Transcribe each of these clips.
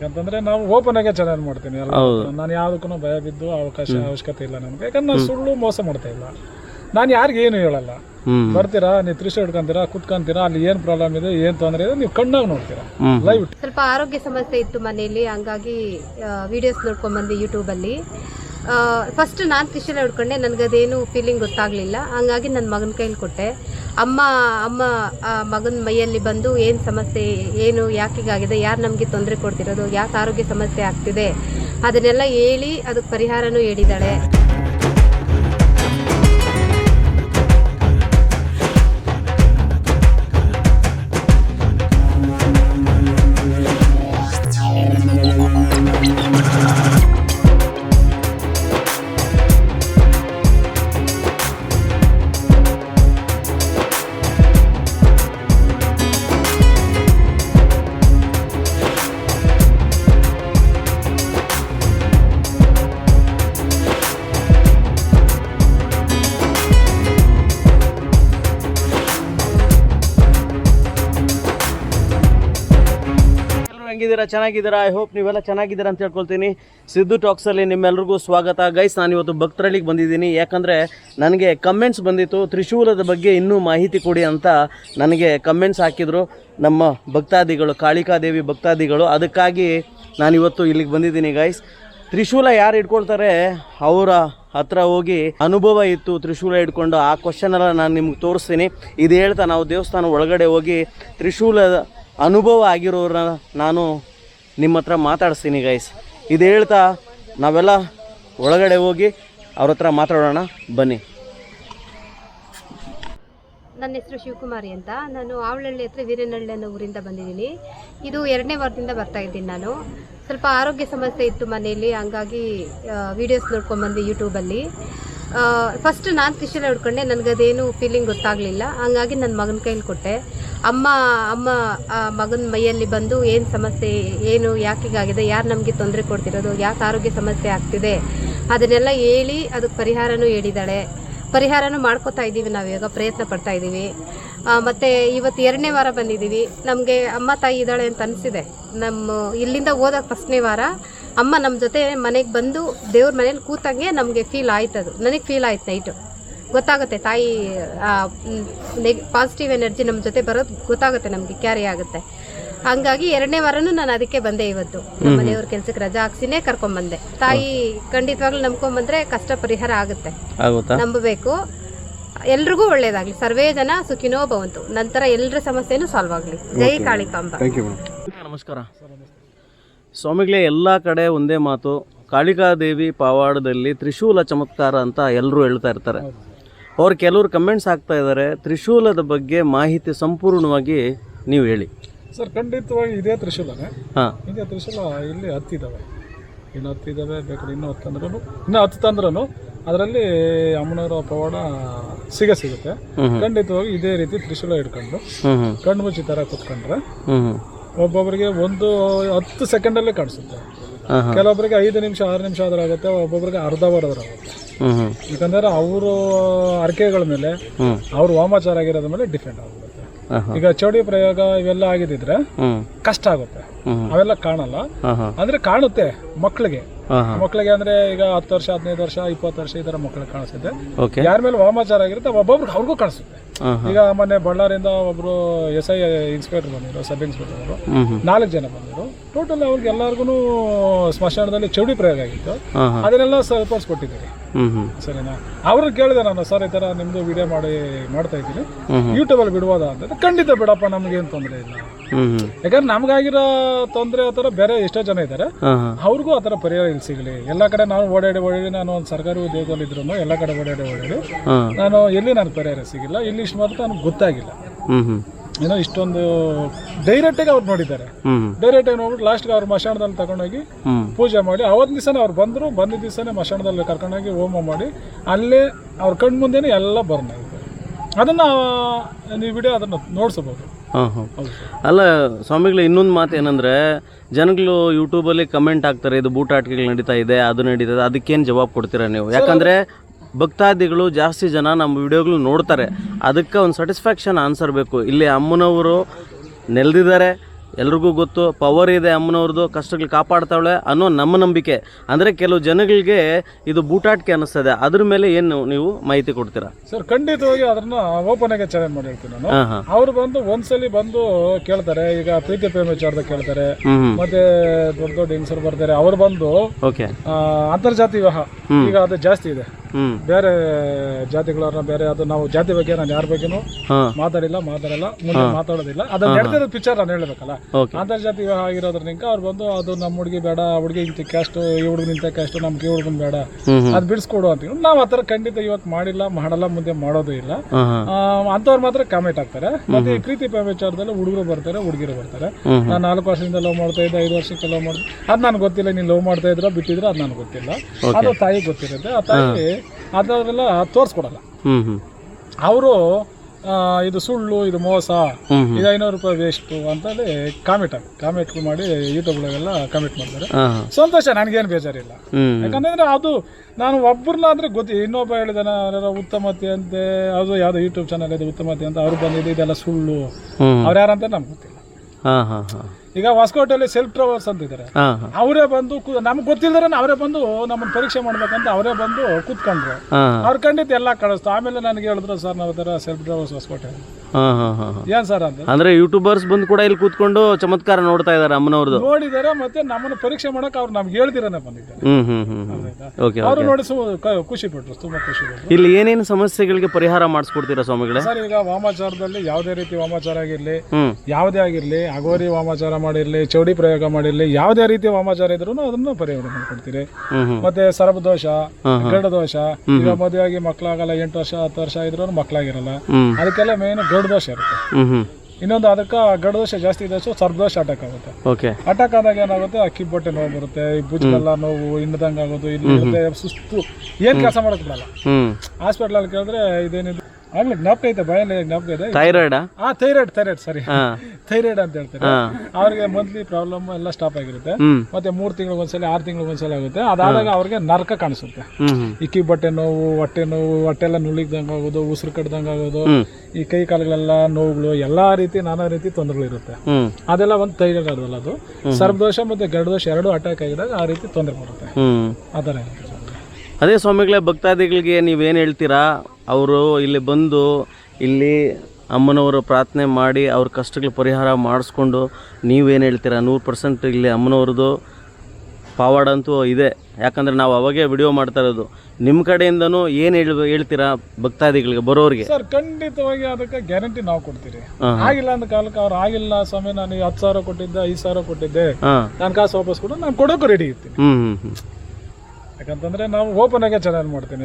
ಯಾಕಂತಂದ್ರೆ ನಾವು ಓಪನ್ ಆಗಿ ಚಾಲೆಂಜ್ ಮಾಡ್ತೀನಿ. ನಾನು ಯಾವ್ದಕ್ಕೂ ಭಯ ಬಿದ್ದು ಅವಕಾಶ ಅವಶ್ಯಕತೆ ಇಲ್ಲ ನಮ್ಗೆ. ಯಾಕಂದ್ರೆ ನಾನು ಸುಳ್ಳು ಮೋಸ ಮಾಡ್ತಾ ಇಲ್ಲ. ನಾನು ಯಾರಿಗೆ ಏನು ಹೇಳಲ್ಲ. ಬರ್ತೀರಾ ನೀವು ತ್ರಿಶ ಹಿಡ್ಕೊಂತೀರಾ ಕುತ್ಕೊಂತೀರಾ ಅಲ್ಲಿ ಏನ್ ಪ್ರಾಬ್ಲಮ್ ಇದೆ ಏನ್ ತೊಂದರೆ ಇದೆ ನೀವು ಕಣ್ಣಾಗ ನೋಡ್ತೀರಾ. ಲೈವ್ ಸ್ವಲ್ಪ ಆರೋಗ್ಯ ಸಮಸ್ಯೆ ಇತ್ತು ಮನೆಯಲ್ಲಿ ಹಂಗಾಗಿ ವಿಡಿಯೋಸ್ ನೋಡ್ಕೊಂಡ್ ಬಂದೆ ಯೂಟ್ಯೂಬ್ ಯೂಟ್ಯೂಬಲ್ಲಿ ಫಸ್ಟ್ ನಾನು ತ್ರಿಶೂಲ ಹಿಡ್ಕೊಂಡೆ ನನಗದೇನು ಫೀಲಿಂಗ್ ಗೊತ್ತಾಗಲಿಲ್ಲ. ಹಂಗಾಗಿ ನನ್ನ ಮಗನ ಕೈಲಿ ಕೊಟ್ಟೆ. ಅಮ್ಮ ಅಮ್ಮ ಮಗನ ಮೈಯಲ್ಲಿ ಬಂದು ಏನು ಸಮಸ್ಯೆ, ಏನು ಯಾಕೆ ಹೀಗಾಗಿದೆ ಯಾರು ನಮಗೆ ತೊಂದರೆ ಕೊಡ್ತಿರೋದು, ಯಾಕೆ ಆರೋಗ್ಯ ಸಮಸ್ಯೆ ಆಗ್ತಿದೆ, ಅದನ್ನೆಲ್ಲ ಹೇಳಿ ಅದಕ್ಕೆ ಪರಿಹಾರನೂ ಹೇಳಿದ್ದಾಳೆ ಹೆಂಗಿದ್ದೀರಾ? ಚೆನ್ನಾಗಿದ್ದೀರಾ? ಐ ಹೋಪ್ ನೀವೆಲ್ಲ ಚೆನ್ನಾಗಿದ್ದೀರಾ ಅಂತ ಹೇಳ್ಕೊಳ್ತೀನಿ. ಸಿದ್ದು ಟಾಕ್ಸಲ್ಲಿ ನಿಮ್ಮೆಲ್ರಿಗೂ ಸ್ವಾಗತ. ಗೈಸ್ ನಾನು ಇವತ್ತು ಭಕ್ತರಳ್ಳಿಗೆ ಬಂದಿದ್ದೀನಿ. ಯಾಕಂದರೆ ನನಗೆ ಕಮೆಂಟ್ಸ್ ಬಂದಿತ್ತು. ತ್ರಿಶೂಲದ ಬಗ್ಗೆ ಇನ್ನೂ ಮಾಹಿತಿ ಕೊಡಿ ಅಂತ ನನಗೆ ಕಮೆಂಟ್ಸ್ ಹಾಕಿದರು. ನಮ್ಮ ಭಕ್ತಾದಿಗಳು, ಕಾಳಿಕಾದೇವಿ ಭಕ್ತಾದಿಗಳು. ಅದಕ್ಕಾಗಿ ನಾನಿವತ್ತು ಇಲ್ಲಿಗೆ ಬಂದಿದ್ದೀನಿ ಗೈಸ್ ತ್ರಿಶೂಲ ಯಾರು ಇಟ್ಕೊಳ್ತಾರೆ? ಅವರ ಹತ್ರ ಹೋಗಿ ಅನುಭವ ಇತ್ತು ತ್ರಿಶೂಲ ಇಟ್ಕೊಂಡು. ಆ ಕ್ವಶನ್ ಎಲ್ಲ ನಾನು ನಿಮ್ಗೆ ತೋರಿಸ್ತೀನಿ. ಇದು ಹೇಳ್ತಾ ನಾವು ದೇವಸ್ಥಾನ ಒಳಗಡೆ ಹೋಗಿ ತ್ರಿಶೂಲದ ಅನುಭವ ಆಗಿರೋರನ್ನ ನಾನು ನಿಮ್ಮ ಹತ್ರ ಮಾತಾಡಿಸ್ತೀನಿ ಗೈಸ್ ಇದು ಹೇಳ್ತಾ ನಾವೆಲ್ಲ ಒಳಗಡೆ ಹೋಗಿ ಅವ್ರ ಹತ್ರ ಮಾತಾಡೋಣ, ಬನ್ನಿ. ನನ್ನ ಹೆಸರು ಶಿವಕುಮಾರಿ ಅಂತ. ನಾನು ಆವಳಹಳ್ಳಿ ಹತ್ರ ವೀರನಹಳ್ಳಿ ಅನ್ನೋ ಊರಿಂದ ಬಂದಿದ್ದೀನಿ. ಇದು ಎರಡನೇ ವಾರದಿಂದ ಬರ್ತಾ ಇದ್ದೀನಿ ನಾನು. ಸ್ವಲ್ಪ ಆರೋಗ್ಯ ಸಮಸ್ಯೆ ಇತ್ತು ಮನೆಯಲ್ಲಿ. ಹಂಗಾಗಿ ವಿಡಿಯೋಸ್ ನೋಡ್ಕೊಂಡ್ಬಂದು ಯೂಟ್ಯೂಬಲ್ಲಿ ಫಸ್ಟ್ ನಾನು ತ್ರಿಶೂಲ ಹಿಡ್ಕೊಂಡೆ, ನನಗದೇನು ಫೀಲಿಂಗ್ ಗೊತ್ತಾಗಲಿಲ್ಲ. ಹಂಗಾಗಿ ನನ್ನ ಮಗನ ಕೈಲಿ ಕೊಟ್ಟೆ. ಅಮ್ಮ ಅಮ್ಮ ಮಗನ ಮೈಯಲ್ಲಿ ಬಂದು ಏನು ಸಮಸ್ಯೆ, ಏನು ಯಾಕೆ ಹೀಗಾಗಿದೆ ಯಾರು ನಮಗೆ ತೊಂದರೆ ಕೊಡ್ತಿರೋದು, ಯಾಕೆ ಆರೋಗ್ಯ ಸಮಸ್ಯೆ ಆಗ್ತಿದೆ, ಅದನ್ನೆಲ್ಲ ಹೇಳಿ ಅದಕ್ಕೆ ಪರಿಹಾರನೂ ಹೇಳಿದ್ದಾಳೆ ಪರಿಹಾರನೂ ಮಾಡ್ಕೋತಾ ಇದ್ದೀವಿ ನಾವು ಇವಾಗ, ಪ್ರಯತ್ನ ಪಡ್ತಾ ಇದ್ದೀವಿ. ಮತ್ತೆ ಇವತ್ತು ಎರಡನೇ ವಾರ ಬಂದಿದ್ದೀವಿ. ನಮಗೆ ಅಮ್ಮ ತಾಯಿ ಇದ್ದಾಳೆ ಅಂತ ಅನಿಸಿದೆ. ನಮ್ಮ, ಇಲ್ಲಿಂದ ಹೋದಾಗ ಫಸ್ಟ್ನೇ ವಾರ ಅಮ್ಮ ನಮ್ಮ ಜೊತೆ ಮನೆಗೆ ಬಂದು ದೇವ್ರ ಮನೇಲಿ ಕೂತಂಗೆ ನಮಗೆ ಫೀಲ್ ಆಯ್ತದು. ನನಗೆ ಫೀಲ್ ಆಯ್ತು ನೈಟು ಗೊತ್ತಾಗುತ್ತೆ ತಾಯಿ ಪಾಸಿಟಿವ್ ಎನರ್ಜಿ ನಮ್ಮ ಜೊತೆ ಬರೋದು ಗೊತ್ತಾಗುತ್ತೆ ನಮಗೆ ಕ್ಯಾರಿ ಆಗುತ್ತೆ. ಹಂಗಾಗಿ ಎರಡನೇ ವಾರನೂ ನಾನು ಅದಕ್ಕೆ ಬಂದೆ ಇವತ್ತು. ನಮ್ಮ ಮನೆಯವ್ರ ಕೆಲ್ಸಕ್ಕೆ ರಜಾ ಹಾಕ್ಸಿನೇ ಕರ್ಕೊಂಬಂದೆ. ತಾಯಿ ಖಂಡಿತವಾಗ್ಲೂ ನಂಬ್ಕೊಂಬಂದ್ರೆ ಕಷ್ಟ ಪರಿಹಾರ ಆಗುತ್ತೆ. ಆಗುತ್ತಾ? ನಂಬಬೇಕು. ಎಲ್ರಿಗೂ ಒಳ್ಳೇದಾಗ್ಲಿ. ಸರ್ವೇ ಜನ ಸುಖಿನೋ ಭವಂತು. ನಂತರ ಎಲ್ಲರ ಸಮಸ್ಯೆನೂ ಸಾಲ್ವ್ ಆಗ್ಲಿ. ಜೈ ಕಾಳಿಕಾಂಬ. ನಮಸ್ಕಾರ. ಸ್ವಾಮಿಗಳೇ ಎಲ್ಲ ಕಡೆ ಒಂದೇ ಮಾತು. ಕಾಳಿಕಾದೇವಿ ಪವಾಡದಲ್ಲಿ ತ್ರಿಶೂಲ ಚಮತ್ಕಾರ ಅಂತ ಎಲ್ಲರೂ ಹೇಳ್ತಾ ಇರ್ತಾರೆ. ಅವ್ರು ಕೆಲವರು ಕಮೆಂಟ್ಸ್ ಹಾಕ್ತಾ ಇದ್ದಾರೆ. ತ್ರಿಶೂಲದ ಬಗ್ಗೆ ಮಾಹಿತಿ ಸಂಪೂರ್ಣವಾಗಿ ನೀವು ಹೇಳಿ. ಸರ್ ಖಂಡಿತವಾಗಿ ಇದೇ ತ್ರಿಶೂಲನೇ. ಹಾಂ. ಇದೇ ತ್ರಿಶೂಲ ಇಲ್ಲಿ ಹತ್ತಿದ್ದಾವೆ ಇನ್ನು ಹತ್ತಿದ್ದಾವೆ ಬೇಕಾದ್ರೆ ಇನ್ನೂ ಹತ್ತಂದ್ರೂ ಇನ್ನೂ ಹತ್ತು ತಂದ್ರೂ ಅದರಲ್ಲಿ ಅಮ್ಮನವರ ಪವಾಡ ಸಿಗ ಸಿಗುತ್ತೆ. ಖಂಡಿತವಾಗಿ ಇದೇ ರೀತಿ ತ್ರಿಶೂಲ ಇಟ್ಕೊಂಡು ಕಣ್ಮುಚ್ಚಿ ಥರ ಕುತ್ಕೊಂಡ್ರೆ ಒಬ್ಬೊಬ್ಬರಿಗೆ ಒಂದು ಹತ್ತು ಸೆಕೆಂಡಲ್ಲೇ ಕಾಣಿಸುತ್ತೆ. ಕೆಲವೊಬ್ಬರಿಗೆ ಐದು ನಿಮಿಷ ಆರು ನಿಮಿಷ ಆದ್ರೆ ಆಗುತ್ತೆ ಒಬ್ಬೊಬ್ಬರಿಗೆ ಅರ್ಧ ಬರೋದ್ರ ಆಗುತ್ತೆ. ಯಾಕಂದ್ರೆ ಅವರು ಅರ್ಕೆಗಳ ಮೇಲೆ ಅವ್ರ ವಾಮಾಚಾರ ಆಗಿರೋದ್ರ ಮೇಲೆ ಡಿಫೆಂಡ್ ಆಗುತ್ತೆ. ಈಗ ಚೌಡಿ ಪ್ರಯೋಗ ಇವೆಲ್ಲ ಆಗಿದ್ದಿದ್ರೆ ಹ್ಞೂ ಕಷ್ಟ ಆಗುತ್ತೆ. ಅವೆಲ್ಲ ಕಾಣಲ್ಲ. ಅಂದ್ರೆ ಕಾಣುತ್ತೆ ಮಕ್ಕಳಿಗೆ ಮಕ್ಕಳಿಗೆ ಅಂದ್ರೆ ಈಗ ಹತ್ತು ವರ್ಷ ಹದಿನೈದು ವರ್ಷ ಇಪ್ಪತ್ತು ವರ್ಷ ಈ ತರ ಮಕ್ಕಳಿಗೆ ಕಾಣಿಸುತ್ತೆ. ಯಾರ ಮೇಲೆ ವಾಮಾಚಾರ ಆಗಿರುತ್ತೆ ಒಬ್ಬೊಬ್ರಿಗೆ ಅವ್ರಿಗೂ ಕಾಣಿಸುತ್ತೆ. ಈಗ ಮೊನ್ನೆ ಬಳ್ಳಾರಿಯಿಂದ ಒಬ್ರು ಎಸ್ ಐ ಇನ್ಸ್ಪೆಕ್ಟರ್ ಬಂದಿದ್ರು ಸಬ್ ಇನ್ಸ್ಪೆಕ್ಟರ್ ಅವರು. ನಾಲ್ಕು ಜನ ಬಂದಿದ್ರು. ಟೋಟಲ್ ಅವ್ರಿಗೆ ಎಲ್ಲರಿಗೂ ಸ್ಮಶಾನದಲ್ಲಿ ಚೌಡಿ ಪ್ರಯೋಗ ಆಗಿತ್ತು. ಅದನ್ನೆಲ್ಲ ಹ್ಞೂ ಸರಿನಾ? ಅವ್ರು ಕೇಳಿದೆ ನಾನು ಸರ್ ಈ ತರ ನಿಮ್ಮದು ವಿಡಿಯೋ ಮಾಡಿ ಮಾಡ್ತಾ ಇದ್ದೀನಿ. ಯೂಟ್ಯೂಬ್ ಅಲ್ಲಿ ಯೂಟ್ಯೂಬಲ್ಲಿ ಬಿಡ್ಬೋದಾ? ಅಂತ ಖಂಡಿತ ಬಿಡಪ್ಪ ನಮಗೇನು ತೊಂದರೆ ಇಲ್ಲ. ಯಾಕಂದ್ರೆ ನಮ್ಗಾಗಿರೋ ತೊಂದರೆ ಆ ಥರ ಬೇರೆ ಎಷ್ಟೋ ಜನ ಇದ್ದಾರೆ. ಅವ್ರಿಗೂ ಆ ಥರ ಪರಿಹಾರ ಇಲ್ಲಿ ಸಿಗಲಿ. ಎಲ್ಲ ಕಡೆ ನಾನು ಓಡಾಡಿ ಓಡಾಡಿ ನಾನು ಒಂದು ಸರ್ಕಾರಿ ಉದ್ಯೋಗದಲ್ಲಿ ಇದ್ರು ಎಲ್ಲ ಕಡೆ ಓಡಾಡಿ ಓಡಾಡಿ ನಾನು ಎಲ್ಲಿ ನಾನು ಪರಿಹಾರ ಸಿಗಿಲ್ಲ ಇಲ್ಲಿ ಇಷ್ಟು ಮಾತ್ರ ನನಗೆ ಗೊತ್ತಾಗಿಲ್ಲ. ಏನೋ ಇಷ್ಟೊಂದು ಡೈರೆಕ್ಟಾಗಿ ಅವ್ರು ನೋಡಿದ್ದಾರೆ. ಡೈರೆಕ್ಟಾಗಿ ನೋಡ್ಬಿಟ್ಟು ಲಾಸ್ಟ್ಗೆ ಅವ್ರು ಮಶಾಣದಲ್ಲಿ ತಗೊಂಡೋಗಿ ಪೂಜೆ ಮಾಡಿ. ಅವತ್ತು ದಿವಸನೇ ಅವ್ರು ಬಂದರು. ಬಂದ ದಿವಸನೇ ಮಶಾಣದಲ್ಲಿ ಕರ್ಕೊಂಡೋಗಿ ಹೋಮ ಮಾಡಿ. ಅಲ್ಲೇ ಅವ್ರ ಕಣ್ಣು ಮುಂದೆನೇ ಎಲ್ಲ ಬರ್ನ ಅದನ್ನು ನೀವು ವಿಡಿಯೋ ಅದನ್ನು ನೋಡ್ಸಬಹುದು. ಹಾಂ ಹಾಂ. ಅಲ್ಲ ಸ್ವಾಮಿಗಳು ಇನ್ನೊಂದು ಮಾತು ಏನಂದರೆ ಜನಗಳು ಯೂಟ್ಯೂಬಲ್ಲಿ ಕಮೆಂಟ್ ಹಾಕ್ತಾರೆ ಇದು ಬೂಟಾಟಿಕೆಗಳು ನಡೀತಾ ಇದೆ ಅದು ನಡೀತದೆ ಅದಕ್ಕೇನು ಜವಾಬ್ ಕೊಡ್ತೀರಾ ನೀವು? ಯಾಕಂದರೆ ಭಕ್ತಾದಿಗಳು ಜಾಸ್ತಿ ಜನ ನಮ್ಮ ವಿಡಿಯೋಗಳು ನೋಡ್ತಾರೆ. ಅದಕ್ಕೆ ಒಂದು ಸ್ಯಾಟಿಸ್ಫ್ಯಾಕ್ಷನ್ ಆನ್ಸರ್ ಬೇಕು. ಇಲ್ಲಿ ಅಮ್ಮನವರು ನೆಲೆದಿದ್ದಾರೆ. ಎಲ್ರಿಗೂ ಗೊತ್ತು ಪವರ್ ಇದೆ ಅಮ್ಮನವ್ರದ್ದು ಕಷ್ಟಗಳು ಕಾಪಾಡ್ತಾವಳೆ ಅನ್ನೋ ನಮ್ಮ ನಂಬಿಕೆ. ಅಂದರೆ ಕೆಲವು ಜನಗಳಿಗೆ ಇದು ಬೂಟಾಟಿಕೆ ಅನ್ನಿಸ್ತದೆ ಅದ್ರ ಮೇಲೆ ಏನು ನೀವು ಮಾಹಿತಿ ಕೊಡ್ತೀರಾ? ಸರ್ ಖಂಡಿತವಾಗಿ ಅದನ್ನ ಓಪನ್ ಆಗಿ ಚಾಲೆಂಜ್ ಮಾಡಿರ್ತೀನಿ ನಾನು. ಅವ್ರು ಬಂದು ಒಂದ್ಸಲಿ ಬಂದು ಕೇಳ್ತಾರೆ. ಈಗ ಪ್ರೀತಿ ಪ್ರೇಮ ವಿಚಾರದ ಕೇಳ್ತಾರೆ. ಮತ್ತೆ ದೊಡ್ಡ ದೊಡ್ಡ ಹೆಂಗಸರು ಬರ್ತಾರೆ. ಅವ್ರು ಬಂದು ಓಕೆ ಅಂತರ್ಜಾತಿ ವಿವಾಹ. ಈಗ ಅದು ಜಾಸ್ತಿ ಇದೆ. ಬೇರೆ ಜಾತಿಗಳನ್ನ ಬೇರೆ ಅದು ನಾವು ಜಾತಿ ಬಗ್ಗೆ ನಾನು ಯಾರ ಬಗ್ಗೆನೂ ಮಾತಾಡಿಲ್ಲ ಮಾತಾಡಲ್ಲ ಮುಂದೆ ಮಾತಾಡೋದಿಲ್ಲ. ಅದನ್ನ ನಡೆದಿರೋ ಪಿಕ್ಚರ್ ನಾನು ಹೇಳ್ಬೇಕಲ್ಲ. ಅಂತರ್ ಅಂತರ್ಜಾತಿ ವಿವಾಹ ಆಗಿರೋದ್ರಿಂದ ಅವ್ರು ಬಂದು ಅದು ನಮ್ಮ ಹುಡುಗಿ ಬೇಡ ಹುಡುಗಿ ಇಂಥ ಕ್ಯಾಸ್ಟ್ ಈ ಹುಡುಗನ ನಿಂತ ಕ್ಯಾಸ್ಟ್ ನಮ್ಗೆ ಈ ಹುಡುಗನ್ ಬೇಡ. ಅದ್ ಬಿಡಿಸ್ಕೊಡು ಅಂತ ನಾವು ಆತರ ಖಂಡಿತ ಇವತ್ತು ಮಾಡಿಲ್ಲ ಮಾಡಲ್ಲ ಮುಂದೆ ಮಾಡೋದು ಇಲ್ಲ. ಅಂಥವ್ರು ಮಾತ್ರ ಕಾಮೆಂಟ್ ಆಗ್ತಾರೆ ಮತ್ತೆ ಈ ಪ್ರೀತಿ ಪ್ರೇಮ ವಿಚಾರದಲ್ಲಿ ಹುಡುಗರು ಬರ್ತಾರೆ ಹುಡುಗಿರು ಬರ್ತಾರೆ. ನಾನು ನಾಲ್ಕು ವರ್ಷದಿಂದ ಲವ್ ಮಾಡ್ತಾ ಇದ್ದೆ ಐದು ವರ್ಷಕ್ಕೆ ಲವ್ ಮಾಡ್ತಾ ಅದು ನನ್ಗೆ ಗೊತ್ತಿಲ್ಲ ನೀನು ಲವ್ ಮಾಡ್ತಾ ಇದ್ರ ಬಿಟ್ಟಿದ್ರೆ ಅದು ನನಗೆ ಗೊತ್ತಿಲ್ಲ. ಅದು ತಾಯಿ ಗೊತ್ತಿರುತ್ತೆ. ಆ ತಾಯಿ ಅದನ್ನೆಲ್ಲ ತೋರಿಸ್ಕೊಡಲ್ಲ. ಹ್ಞೂ ಹ್ಞೂ ಅವರು ಇದು ಸುಳ್ಳು ಇದು ಮೋಸ ಇದು ಐನೂರು ರೂಪಾಯಿ ವೇಸ್ಟ್ ಅಂತೇಳಿ ಕಾಮೆಂಟ್ ಆಗಿ ಕಾಮೆಂಟ್ ಮಾಡಿ ಯೂಟ್ಯೂಬ್ಗಳಿಗೆಲ್ಲ ಕಾಮೆಂಟ್ ಮಾಡ್ತಾರೆ. ಸಂತೋಷ ನನಗೇನು ಬೇಜಾರಿಲ್ಲ. ಯಾಕಂದ್ರೆ ಅದು ನಾನು ಒಬ್ಬರನ್ನಾದ್ರೆ ಗೊತ್ತಿ ಇನ್ನೊಬ್ಬ ಹೇಳಿದಾನ ಉತ್ತಮತೆ ಅಂತೆ ಅದು ಯಾವುದೋ ಯೂಟ್ಯೂಬ್ ಚಾನಲ್ ಇದೆ ಉತ್ತಮತೆ ಅಂತ ಅವ್ರು ಬಂದಿದ್ದು ಇದೆಲ್ಲ ಸುಳ್ಳು. ಅವ್ರು ಯಾರಂತ ನಮ್ಗೆ ಗೊತ್ತಿಲ್ಲ. ಹಾಂ ಹಾಂ ಹಾಂ. ಈಗ ಹೊಸಕೋಟೆಯಲ್ಲಿ ಸೆಲ್ಫ್ ಟ್ರಾವೆಲ್ಸ್ ಅಂತಿದ್ದಾರೆ ಹಾಂ ಹಾಂ. ಅವರೇ ಬಂದು ನಮ್ಗೆ ಗೊತ್ತಿಲ್ಲದ್ರೆ ಅವರೇ ಬಂದು ನಮ್ಮನ್ನು ಪರೀಕ್ಷೆ ಮಾಡ್ಬೇಕಂತ ಅವರೇ ಬಂದು ಕೂತ್ಕೊಂಡ್ರು. ಹಾಂ. ಅವ್ರು ಖಂಡಿತ ಎಲ್ಲ ಕಳಿಸ್ತು. ಆಮೇಲೆ ನನಗೆ ಹೇಳಿದ್ರು ಸರ್ ನಾವು ಥರ ಸೆಲ್ಫ್ ಟ್ರಾವೆಲ್ಸ್ ಹೊಸಕೋಟೆ ಹಾಂ ಹಾಂ ಹಾಂ ಏನ್ ಸರ್ ಅಂತ ಅಂದರೆ ಯೂಟ್ಯೂಬರ್ಸ್ ಬಂದ್ ಕೂಡ ಇಲ್ಲಿ ಕೂತ್ಕೊಂಡು ಚಮತ್ಕಾರ ನೋಡ್ತಾ ಇದ್ದಾರೆ ಅಮ್ಮನವ್ರದ್ದು. ನೋಡಿದಾರೆ ಮತ್ತೆ ನಮ್ಮನ್ನ ಪರೀಕ್ಷೆ ಮಾಡಕ್ ಅವ್ರು ನಮ್ಗೆ ಹೇಳ್ದಿರನೇ ಬಂದಿದ್ದಾರೆ. ಹ್ಞೂ ಹ್ಞೂ ಹ್ಞೂ ಹ್ಞೂ ಓಕೆ ಅವರು ನೋಡಿ ಸು ಕ- ಖುಷಿ ಪಟ್ರು ತುಂಬಾ ಖುಷಿ ಪಟ್ರು. ಇಲ್ಲಿ ಏನೇನು ಸಮಸ್ಯೆಗಳಿಗೆ ಪರಿಹಾರ ಮಾಡಿಸ್ಕೊಡ್ತೀರಾ ಸ್ವಾಮಿಗಳೇ? ಸರ್ ಈಗ ವಾಮಾಚಾರದಲ್ಲಿ ಯಾವುದೇ ರೀತಿ ವಾಮಾಚಾರ ಆಗಿರ್ಲಿ ಹ್ಞೂ ಯಾವುದೇ ಆಗಿರಲಿ ಅಗೋರಿ ವಾಮಾಚಾರ ಮಾಡಿರ್ಲಿ ಚೌಡಿ ಪ್ರಯೋಗ ಮಾಡಿರ್ಲಿ ಯಾವುದೇ ರೀತಿ ವಾಮಾಚಾರ ಇದ್ರೂ ಅದನ್ನು ಪರಿಹಾರ ಮಾಡ್ಕೊಡ್ತೀರಿ. ಹ್ಞೂ ಹ್ಞೂ ಮತ್ತೆ ಸರ್ಪದೋಷ ಗರುಡ ದೋಷ ಈಗ ಮದುವೆಯಾಗಿ ಮಕ್ಕಳಾಗಲ್ಲ ಎಂಟು ವರ್ಷ ಹತ್ತು ವರ್ಷ ಇದ್ರೂ ಮಕ್ಕಳಾಗಿರಲ್ಲ. ಹ್ಞೂ ಅದಕ್ಕೆಲ್ಲ ಮೇನ್ ಗರುಡ ದೋಷ ಇರುತ್ತೆ. ಹ್ಞೂ ಹ್ಞೂ ಇನ್ನೊಂದು ಅದಕ್ಕೆ ಗಡದೋಷ ದೋಷ ಜಾಸ್ತಿ ಇದೆ ಸರ್ಪದೋಷ ಅಟ್ಯಾಕ್ ಆಗುತ್ತೆ. ಓಕೆ ಅಟ್ಯಾಕ್ ಆದಾಗ ಏನಾಗುತ್ತೆ? ಅಕ್ಕಿ ಬೊಟ್ಟೆ ನೋವು ಬರುತ್ತೆ ಈ ಭುಜಗೆಲ್ಲ ನೋವು ಇನ್ನದಂಗೆ ಆಗೋದು ಇಲ್ಲಿ ಸುಸ್ತು. ಏನು ಕೆಲಸ ಮಾಡಕ್ ಬಿಡಲ್ಲ. ಹ್ಞೂ ಹಾಸ್ಪಿಟ್ಲಲ್ಲಿ ಕೇಳಿದ್ರೆ ಇದೇನಿದೆ? ಆಗ್ಲಿ ಜ್ಞಾಪಕ ಐತೆ ಬಾಯಲ್ಲಿ ಜ್ಞಾಪಕ ಇದೆ. ಥೈರಾಯ್ಡ್ ಆ? ಥೈರಾಯ್ಡ್ ಥೈರಾಯ್ಡ್ ಸರಿ ಥೈರಾಯ್ಡ್ ಅಂತ ಹೇಳ್ತಾರೆ. ಅವ್ರಿಗೆ ಮಂತ್ಲಿ ಪ್ರಾಬ್ಲಮ್ ಎಲ್ಲ ಸ್ಟಾಪ್ ಆಗಿರುತ್ತೆ. ಮತ್ತೆ ಮೂರು ತಿಂಗಳಿಗೆ ಒಂದ್ಸಲ ಆರು ತಿಂಗಳಿಗೆ ಒಂದ್ಸಲ ಆಗುತ್ತೆ. ಅದಾದಾಗ ಅವ್ರಿಗೆ ನರಕ ಕಾಣಿಸುತ್ತೆ. ಹ್ಞೂ ಇಕ್ಕಿ ಬಟ್ಟೆ ನೋವು ಹೊಟ್ಟೆ ನೋವು ಹೊಟ್ಟೆ ಎಲ್ಲ ನುಳ್ಳಿಗ್ದಂಗೆ ಆಗೋದು ಉಸಿರು ಕಟ್ಟದಂಗೆ ಆಗೋದು ಈ ಕೈ ಕಾಲುಗಳೆಲ್ಲ ನೋವುಗಳು ಎಲ್ಲಾ ರೀತಿ ನಾನಾ ರೀತಿ ತೊಂದರೆಗಳು ಇರುತ್ತೆ. ಅದೆಲ್ಲ ಒಂದು ಥೈರಾಯ್ಡ್ ಅದಲ್ಲ ಅದು. ಸರ್ಪದೋಷ ಮತ್ತೆ ಗರುಡದೋಷ ಎರಡು ಅಟ್ಯಾಕ್ ಆಗಿದಾಗ ಆ ರೀತಿ ತೊಂದರೆ ಬರುತ್ತೆ. ಆ ಥರ ಅದೇ ಸ್ವಾಮಿಗಳೇ ಭಕ್ತಾದಿಗಳಿಗೆ ನೀವೇನು ಹೇಳ್ತೀರಾ? ಅವರು ಇಲ್ಲಿ ಬಂದು ಇಲ್ಲಿ ಅಮ್ಮನವರು ಪ್ರಾರ್ಥನೆ ಮಾಡಿ ಅವ್ರ ಕಷ್ಟಗಳ ಪರಿಹಾರ ಮಾಡಿಸ್ಕೊಂಡು ನೀವೇನು ಹೇಳ್ತೀರಾ? ನೂರು ಪರ್ಸೆಂಟ್ ಇಲ್ಲಿ ಅಮ್ಮನವ್ರದ್ದು ಪಾವಾಡ ಅಂತೂ ಇದೆ. ಯಾಕಂದರೆ ನಾವು ಅವಾಗೇ ವಿಡಿಯೋ ಮಾಡ್ತಾ ಇರೋದು. ನಿಮ್ಮ ಕಡೆಯಿಂದನೂ ಏನು ಹೇಳ ಹೇಳ್ತೀರಾ ಭಕ್ತಾದಿಗಳಿಗೆ ಬರೋರಿಗೆ? ಸರ್ ಖಂಡಿತವಾಗಿ ಅದಕ್ಕೆ ಗ್ಯಾರಂಟಿ ನಾವು ಕೊಡ್ತೀರಿ. ಆಗಿಲ್ಲ ಅಂದ ಕಾಲಕ್ಕೆ ಅವ್ರು ಆಗಿಲ್ಲ ಸ್ವಾಮಿ ನಾನು ಹತ್ತು ಸಾವಿರ ಕೊಟ್ಟಿದ್ದೆ ಐದು ಸಾವಿರ ಕೊಟ್ಟಿದ್ದೆ. ಹಾಂ. ನಾನು ಕಾಸು ವಾಪಸ್ ಕೊಡು ನಾನು ಕೊಡೋಕೆ ರೆಡಿ ಇರ್ತೀನಿ. ಹ್ಞೂ ಹ್ಞೂ ಹ್ಞೂ ಯಾಕಂತಂದ್ರೆ ನಾವು ಓಪನ್ ಆಗಿ ಚಾಲೆಂಜ್ ಮಾಡ್ತೀನಿ.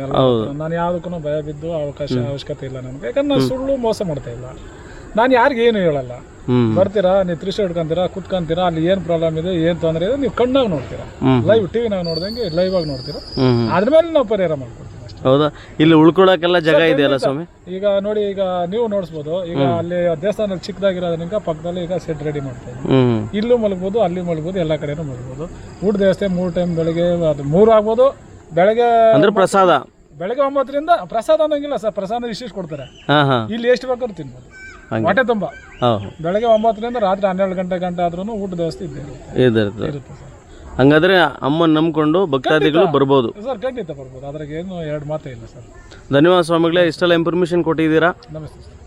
ನಾನು ಯಾವುದಕ್ಕೂ ಭಯ ಬಿದ್ದು ಅವಕಾಶ ಅವಶ್ಯಕತೆ ಇಲ್ಲ ನನಗೆ. ಯಾಕಂದ್ರೆ ನಾನು ಸುಳ್ಳು ಮೋಸ ಮಾಡ್ತಾ ಇಲ್ಲ. ನಾನು ಯಾರಿಗೆ ಏನು ಹೇಳಲ್ಲ. ಬರ್ತೀರಾ ನೀವು ತ್ರಿಶ ಹಿಡ್ಕೊಂತೀರಾ ಕುತ್ಕೊಂತೀರಾ ಅಲ್ಲಿ ಏನು ಪ್ರಾಬ್ಲಮ್ ಇದೆ ಏನು ತೊಂದರೆ ಇದೆ ನೀವು ಕಣ್ಣಾಗ ನೋಡ್ತೀರಾ. ಲೈವ್ ಟಿವಿ ನಾವು ನೋಡ್ದಂಗೆ ಲೈವ್ ಆಗಿ ನೋಡ್ತೀರಾ. ಅದ್ರ ಮೇಲೆ ನಾವು ಪರಿಹಾರ ಮಾಡ್ಕೊಡ್ತೀವಿ. ಹೌದಾ? ಇಲ್ಲಿ ಉಳ್ಕೊಳ್ಳೋಕೆಲ್ಲ ಜಾಗ ಇದೆಯಲ್ಲ ಸ್ವಾಮಿ? ಈಗ ನೋಡಿ ಈಗ ನೀವು ನೋಡಿಸ್ಬೋದು. ಈಗ ಅಲ್ಲಿ ದೇವಸ್ಥಾನದಲ್ಲಿ ಚಿಕ್ಕದಾಗಿರೋದ್ರಿಂದ ಪಕ್ಕದಲ್ಲಿ ಈಗ ಸೆಟ್ ರೆಡಿ ಮಾಡ್ತಾರೆ ಇಲ್ಲೂ ಮಲಗ್ಬೋದು ಅಲ್ಲಿ ಮಲಗ್ಬೋದು ಎಲ್ಲ ಕಡೆನೂ ಮಲಗ್ಬೋದು. ಊಟ ದೇವಸ್ಥೆ ಮೂರು ಟೈಮ್ ಬೆಳಿಗ್ಗೆ ಅದು ಮೂರು ಆಗ್ಬೋದು. ಬೆಳಗ್ಗೆ ಅಂದ್ರೆ ಪ್ರಸಾದ? ಬೆಳಗ್ಗೆ ಒಂಬತ್ತರಿಂದ ಪ್ರಸಾದ ಅನ್ನೋಂಗಿಲ್ಲ ಸರ್ ಪ್ರಸಾದ ವಿಶೇಷ ಕೊಡ್ತಾರೆ. ಇಲ್ಲಿ ಎಷ್ಟು ಬೇಕಾದ್ರೂ ತಿನ್ಬೋದು. ಹೊಟ್ಟೆ ತುಂಬ. ಬೆಳಗ್ಗೆ ಒಂಬತ್ತರಿಂದ ರಾತ್ರಿ ಹನ್ನೆರಡು ಗಂಟೆ ಗಂಟೆ ಆದ್ರೂ ಊಟ ವ್ಯವಸ್ಥೆ ಇದ್ದೇ ಇರುತ್ತೆ. ಇದಿರ್ತದೆ ಇರುತ್ತೆ ಸರ್. ಹಂಗಾದ್ರೆ ಅಮ್ಮ ನಂಬ್ಕೊಂಡು ಭಕ್ತಾದಿಗಳು ಬರ್ಬೋದು. ಸರ್ ಖಂಡಿತ ಬರ್ಬೋದು. ಅದ್ರಾಗ ಏನು ಎರಡು ಮಾತೇ ಇಲ್ಲ ಸರ್. ಧನ್ಯವಾದ ಸ್ವಾಮಿಗಳೇ ಇಷ್ಟೆಲ್ಲ ಇನ್ಫಾರ್ಮೇಶನ್ ಕೊಟ್ಟಿದ್ದೀರಾ? ನಮಸ್ತೆ ಸರ್.